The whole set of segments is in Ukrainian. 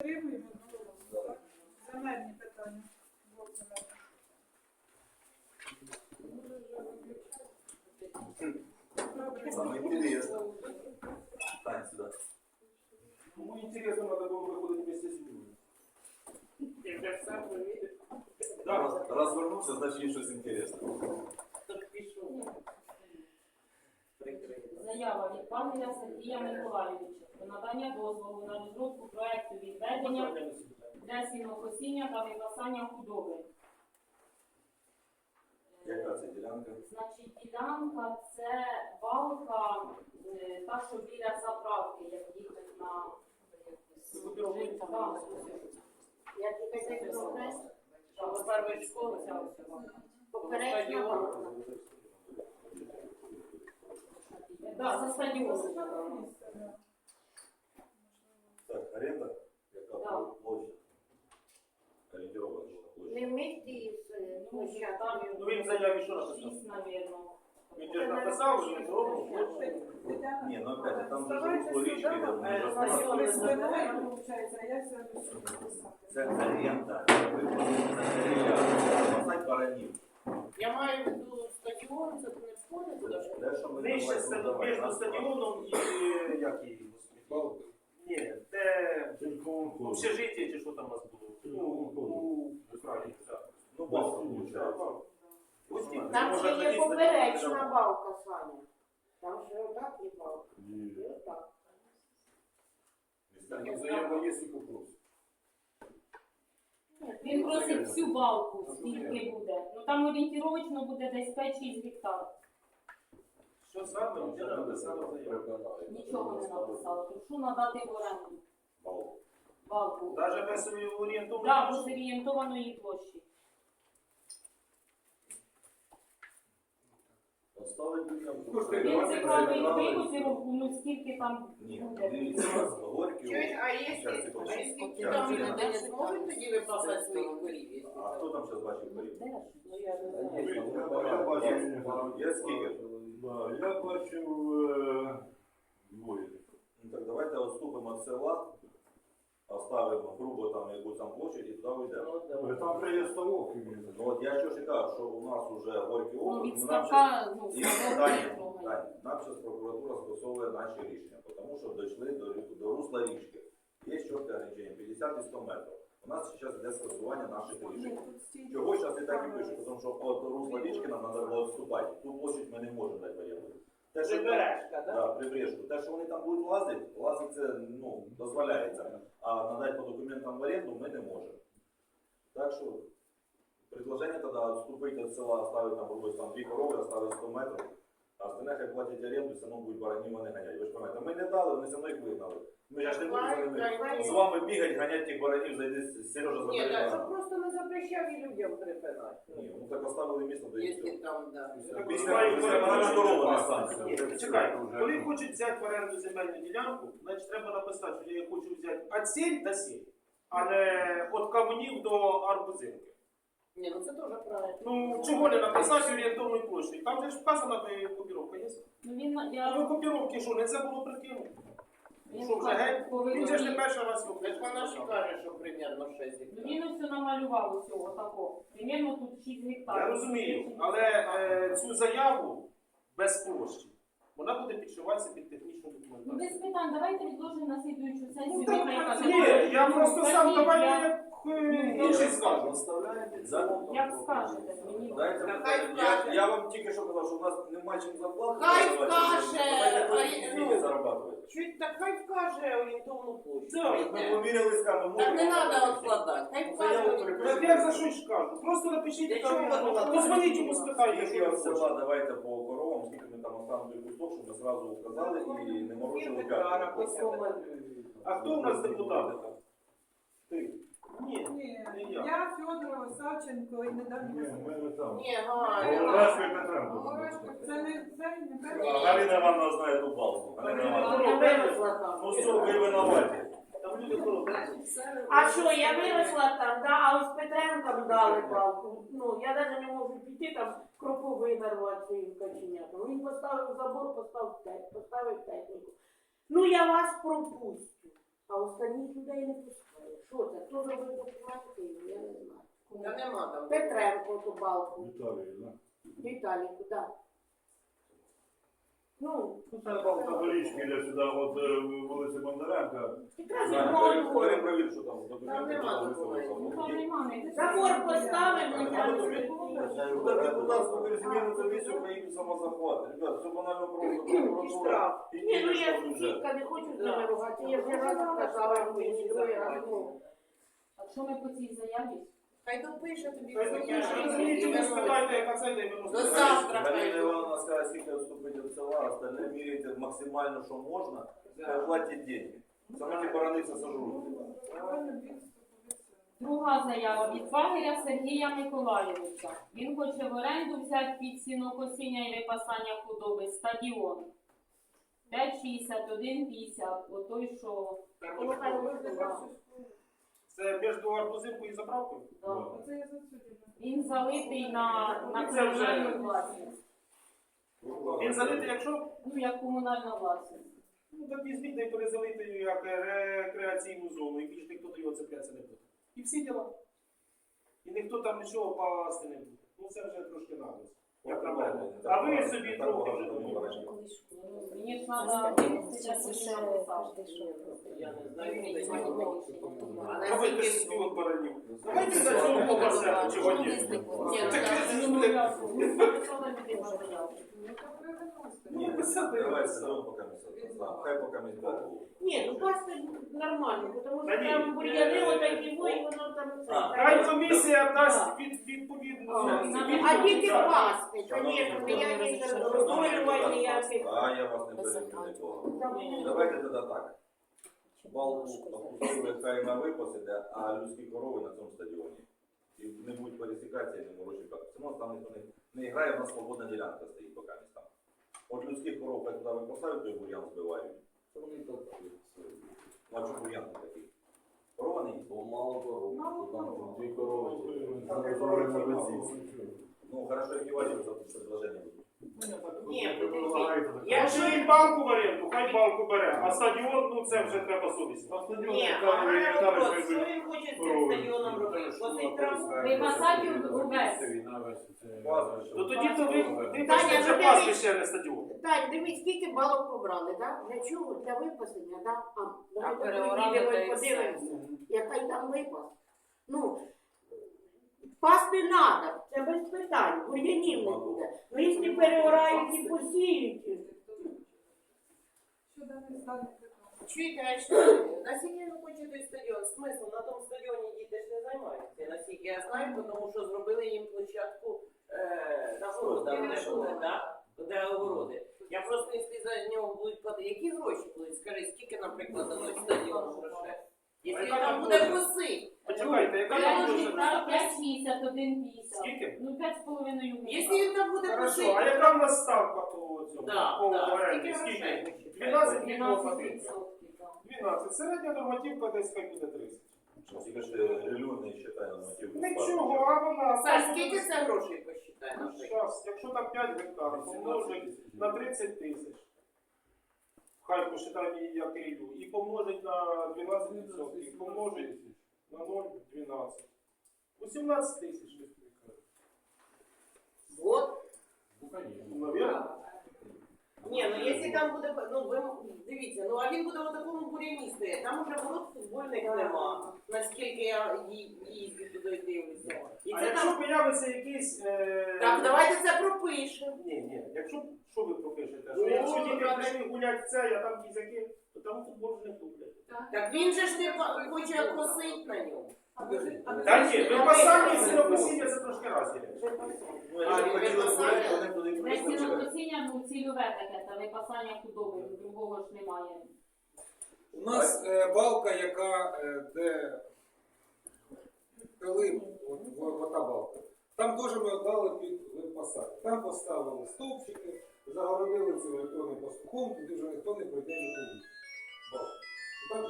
Підтримуємо одноголосно, так? Земельні питання. Блок земельний. Добре. Самое интересное. Тань, сюда. Кому интересно, надо было выходить вместе с ними. Раз, раз вернувся, значить є щось інтересне. Заява від Павліна Сергія Миколайовича про надання дозволу на розробку проекту відведення для сінокосіння та випасання худоби. Яка це ділянка? Значить, ділянка це балка, е, та, що біля заправки, як їхати на якусь. Так, Я тільки цей прогрес, так, першої школи ця ось балка. Так, за стадіоном. Так, оренда? Яка Да. площа? Орієнтирована площа. Не вместе із е, Ну. Ну він в заяві що написав? Шість, навірно. Він же ж написав, що він. Тетяна, Ні, ну опять, там же же вас ж- ви а. Це оренда. Спасать баранів. Я маю в виду стадіон, це не входить? Що ми Нижче стадіон, давай, між стадіоном і е, як її? господи? Ні, те общежиття чи що там у вас було? Ну, у Україні, так. Ну. Ось ті, Там може, ще є тоді поперечна стадіон. балка, Саня. Там ще отак є балка. І отак. Заява є, скільки просить. Він просить всю балку, скільки буде. Ну там орієнтіровочно буде десь 5-6 гектар. Що саме? вже написало заяву? Нічого не написала. Прошу надати в оренду балка. балку. Навіть без собі орієнтовно. Так, без орієнтованої площі. Поставить людям. Він ну скільки там Ні, буде. дивіться, у нас горький. Чуєш, а Щас, якщо секунду. а Щас, там секунду. не зможуть тоді випасати своїх корів? А хто там зараз бачив корів? Де ж? Ну я не знаю. Я бачив. Є скільки? Да, я бачив е, двоє. Ну так давайте відступимо від села, оставимо грубо там якусь там площадь і туди вийдемо. Е, Там вже є ставок. Ну от я що ж і кажу, що у нас вже горький Ну, округ, від ну, нам щас- ставка, ну, і ставок Дані, не. Дані, нам зараз прокуратура скасовує наші рішення, тому що дійшли до, рі- до русла річки. Є чітке ограничення 50 і 100 метрів. У нас зараз йде скасування наших рішень. Чого зараз і так і пишуть, тому що от русла річки нам треба було відступати. Ту площадь ми не можемо дати воєнну. Те, що Прибережка, Да, прибрежку. Те, що вони там будуть лазити, лазити це ну, дозволяється. А надати по документам в оренду ми не можемо. Так що предложення тоді відступити від села, оставити там, грубо, там дві корови, оставити 100 метрів, а остальне хай платять оренду, все одно будуть баранів вони ганяти. Ви ж пам'ятаєте, ми не дали, вони все одно їх вигнали. Ми ж не будемо за ними- з вами бігати, ганяти тих баранів, зайди Сережа Ні, так, щоб просто не запрещав і людям припинати. Ні, ну так оставили місто, де і Якщо там, да. Після після барана корова не станеться. Чекай, коли хочуть взяти в оренду земельну ділянку, значить треба написати, що я хочу взяти від 7 до 7, а не від кавунів до арбузинки. Ні, ну це теж правильно. Ну, чого не написати орієнтовну площу? Там же ж вказана де копіровка є. Ну він, А я, ви копіровки що, не це було прикинути? він Що, вже геть? Він же ж не перший раз його вона ж каже, що примерно 6 ну, гектарів. він ось намалював усього такого. Примерно тут 6 гектарів. Я розумію, але е, цю заяву без площі, вона буде підшиватися під технічну Ну, без документацію. питань, давайте відложимо на слідуючу сесію. Ну, Нехай так, каже, ні, я просто сам, Ні, давайте я- е, інший скажу. Як скажете мені. Дайте, Хай я, скаже. я вам тільки що казав, що у нас немає чим заплатити. Хай скаже, давайте скільки ну. зарабатувати. Чуть так хай вкаже орієнтовну площу. Так, Ми поміряли з ками. Так не треба відкладати. Хай вкаже Так я за що й скажу? Просто напишіть, Для там, чого воно позвоніть йому спитайте, Якщо що я села, давайте по коровам, скільки ми там останній кусок, щоб ми зразу вказали і не морочили п'ятку. А хто у нас депутати там? Ти? Ні. Ні, Не я. я Федорова, Савченко і недавно. Ні, ми не там. Ні. Володарський Петренко. Це не це не А перше. Галина Івановна знає ту балку. Галина Івановна. Я виросла там. Ну все, ви винуваті. Там люди хороші. А що, я виросла там, да, а ось Петренкам дали палку. Ну, я навіть не можу піти там кропу винарвати своїм каченятам. Він поставив забор, поставив те- поставив техніку. Ну, я вас пропустю, а останніх людей не пускає. Що це? хто зробив документи, я не знаю. Та нема там. Петренко ту балку. Віталій, да? Віталій, куди? Ну, Ну, це балка до річки, де сюди, от е, вулиця Бондаренка. якраз пере- Перепровір, що там документи. нема. Ну, там нема, не Забор поставив, Так, не знаю, що Ну, так депутатську перезміну комісію України самозахват. Ребят, все банально просто. І Прокуратура. штраф. І Ні, ну я що сусідка, не хочу з ними ругати. Я вже раз сказала, мені другий раз. ну. А що ми по цій заяві? Хай допише тобі. Хай допише, розумієте, ви спитайте, яка це ви До завтра. Галина Івановна скаже, скільки відступить від села, остальне міряйте максимально, що можна, хай платять деньги. Саме ті барани все сожруть. Правильно, він вступився. Друга заява від Фагеря Сергія Миколаєвича. Він хоче в оренду взяти під сінокосіння і випасання худоби стадіон. 5,61,50. Отой, що. Це між арбузинкою і заправкою? да. Я засуджена. він залитий на, на Це вже- комунальну власність. Він залитий, якщо Ну, як комунальна власність. Ну, так візьміть та й перезалити як рекреаційну зону, і більш ніхто до його цеплятися не буде. І всі діла. І ніхто там нічого пасти не буде. Ну це вже трошки наглость. Як на мене. А ви собі трохи вже думаєте. Мені ж треба що. Я не знаю, ні, не ні, знає. ні. Давайте собі от баранів. Давайте за цього покажемо, чого ні. Так, так перевиносити. Ну, Ні, писати, давай поки ми. Хай поки ми зберемо. Ні, ну пасти нормально, тому що там бур'яни е, отакі, ой, воно там Хай комісія дасть від, відповідну. А, тільки пасти, звісно, ніяких роздолювань, ніяких. А я вас не переб'ю нікого. Давайте тоді так. Балку хай на випас іде, а людські корови на цьому стадіоні. І не будуть пересікатися, і не так. Все там ніхто не, не грає, в нас свободна ділянка стоїть поки не там. От людських коров хай туди ви поставите, той бур'ян збивають. Це вони так. Ну, а чому бур'ян не такий? Корова не їсть. Бо мало коров. Мало коров. Дві корови. Весі. Ну, хорошо, як і ваші за предложення буде. Ні, Ви предлагаєте таке. Якщо він балку в оренду, хай балку бере, а стадіон, ну це вже треба совість. На стадіоні Ні, а там в мене вопрос, що він хоче з цим стадіоном робити? Посить траву? Увесь. Ну тоді то ви, ви Таня, хочете вже ну, ще не стадіон. Тань, дивись, скільки балок побрали, так? Для чого? Для випасення, так? А, давайте переорали, приїдемо та й подивимося, який там випас. Пасти треба, це без питань, бур'янів не буде. Ну, якщо переорають і посіють? Чуєте, а що? Наскільки ви хочете стадіон? Смисл, на тому стадіоні діти ж не займаються, наскільки я знаю, тому що зробили їм площадку е, на городах, де буде, да? де огороди. Я просто, якщо за нього будуть платити, які гроші будуть? Скажи, скільки, наприклад, за той стадіон грошей? Якщо там там буде коси, Почекайте, яка там дуже? 5,61,50. Скільки? Ну, 5,5 якщо він там буде Хорошо, а яка в нас ставка по цьому? Да, по да. оренді? Скільки Скільки? грошей? 12 12 відсотків. 12. Середня нормативка десь хай буде 30. Тільки ж релюн не вважає нормативну Нічого, а вона... Саш, скільки це грошей посчитай, Ну. Щас, якщо там 5 гектарів, помножить на 30 тисяч. Хай посчитає її як рілю. І помножить на 12%, помножить на 0,12. 18 тисяч. Вот. Навірно? Ні, ну якщо там буде, ну ви дивіться, ну а він буде в такому стояти. Там уже ворот футбольних нема. Наскільки я ї- їздю туди дивлюся. І А це якщо там. появиться якийсь... Е... Так, давайте це пропишемо. Ні, ні, якщо, що ви пропишете? Ну, якщо діти прийшли гулять це, а там кізяки, то там футбол не куплять. Так він же ж не хоче косить на ньому. Та ні, випасання і сінокосіння це трошки разні. Ну, А, гуляти, Не випустили. сінокосіння, ну цільове таке, та випасання худоби, другого ж немає. У нас е, балка, яка е, де Пилим, от, во- ота балка. Там теж ми дали під випасати. Там поставили стовпчики, загородили цим електронним пастухом, туди вже ніхто не прийде не ходить. Балка. Так?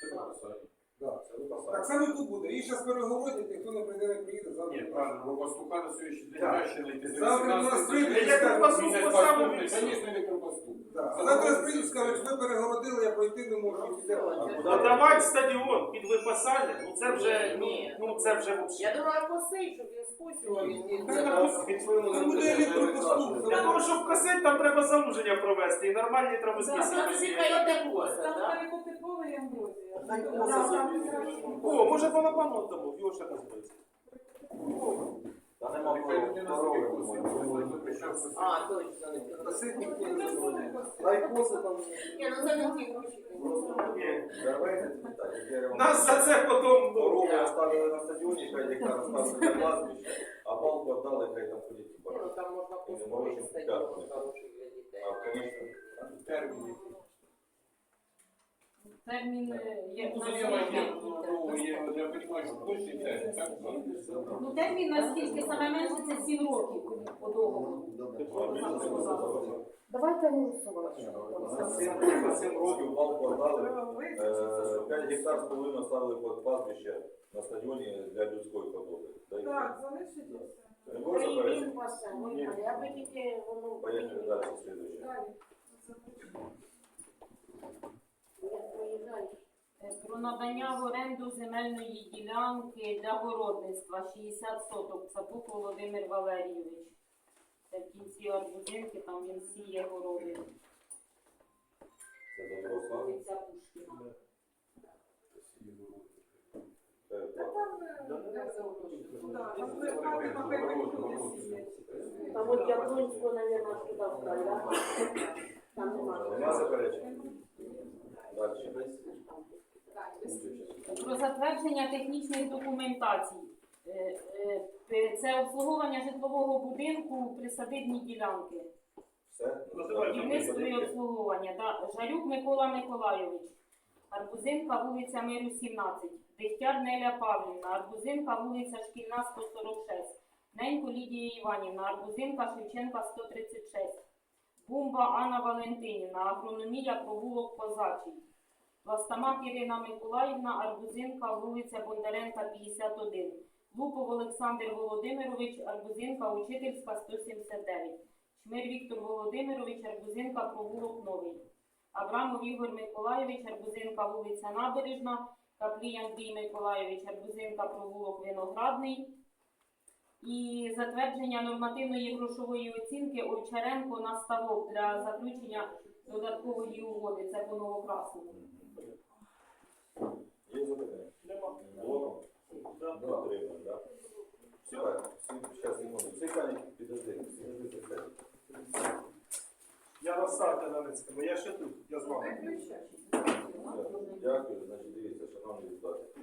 Це так, Да. Це випасання. Так само і тут буде. Їх зараз перегородять, ніхто не прийде, не приїде, завтра. Ні, правильно, бо пастуха на сьогоднішній день Так. краще знайти. Завтра у нас прийде, Я пастух Місяць пастух, і все. звісно, електропастух. Да. А завтра прийдуть, скажуть, ви перегородили, я пройти не можу. піде. А давайте стадіон під випасання, ну це вже, ну, ну це вже взагалі. Я думаю, посить, щоб він- Це буде електропоступ. Для того, щоб косити, там треба залуження провести і нормальні Там травосміси. Там поле і амброзія. Там. О, може балабану тому, його ще називається. Та нема. А, точно, не пізно. Косить ніхто не дозволяє. Дай коси там. Ні, ну це не гроші. Давайте так, Нас за це потім ну, оставили на стадіоні, 5 гектар оставили на кладбище, а палку віддали, хай там Ні, ну там можна не стадіон хороший для дітей. А, конечно. Терміни. Термін як Ну, є, ну, є, я що так? Ну, термін наскільки саме менше це 7 років по договору. Давайте голосувати. На 7, років палку віддали, Треба 5 гектар з половиною оставили під кладбище на стадіоні для людської Бог. Так, залишить і все. Не ну, тільки воно... Поїхали далі, слідуюче. Далі. Запишемо. Як проїжджаєш. Е, Про надання в оренду земельної ділянки для городництва 60 соток. Цапук Володимир Валерійович. Це в кінці Арбузинки, там він сіє городи. Це добро, слава. Вулиця Пушкіна. Там, е, це? Там от Яблонського, мабуть, туди встали, да? Там немає. Нема заперечень? Далі. Про затвердження технічних документацій. Е, е, Це обслуговування житлового будинку присадибні ділянки. Будівництво і обслуговування. Да. Жарюк Микола Миколайович. Арбузинка, вулиця Миру 17. Дегтяр Неля Павлівна. Арбузинка, вулиця Шкільна 146. Ненько Лідія Іванівна. Арбузинка Шевченка 136. Бумба Анна Валентинівна. Агрономія провулок Козачий. Властамак Ірина Миколаївна. Арбузинка, вулиця Бондаренка 51. Лупов Олександр Володимирович. Арбузинка, Учительська 179. Шмир Віктор Володимирович, Арбузинка, провулок Новий. Абрамов Ігор Миколайович, Арбузинка, вулиця Набережна. Каплій Андрій Миколайович, Арбузинка, провулок Виноградний і затвердження нормативної грошової оцінки Овчаренко на ставок для заключення додаткової угоди. Це по новокрасному. Є запитання? Нема. Все, зараз не можу. Цей канік підожди, підожди, підожди. Я розставте на Ницькому, я ще тут, я з вами. Дякую, значить дивіться, шановні депутати.